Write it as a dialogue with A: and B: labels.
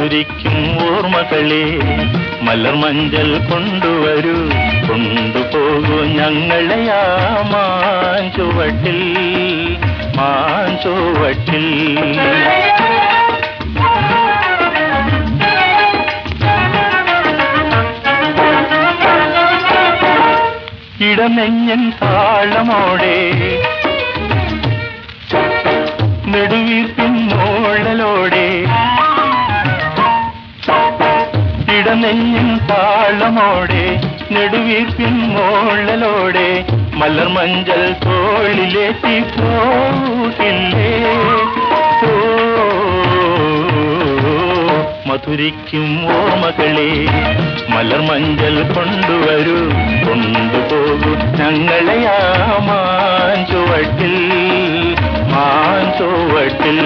A: മധുരിക്കും ഓർമ്മകളെ മലർ മഞ്ചൽ കൊണ്ടുവരൂ. കൊണ്ടുപോകൂ ഞങ്ങളെ ആ മാഞ്ചുവട്ടിൽ മാഞ്ചുവട്ടിൽ ഇടനെഞ്ഞൻ താളമോടെ നെടുവീർപ്പിൻ മോഴലോടെ ഇടനെഞ്ഞൻ താളമോടെ നെടുവീർപ്പിൻ മോളലോടെ മലർ മഞ്ചൽ തോളിലേറ്റി പോകില്ലേ ഓ ഓർമ്മകളെ മലർ മഞ്ചൽ കൊണ്ടുവരൂ കൊണ്ടുപോകൂ ഞങ്ങളെയാ മാഞ്ചുവട്ടിൽ മാഞ്ചുവട്ടിൽ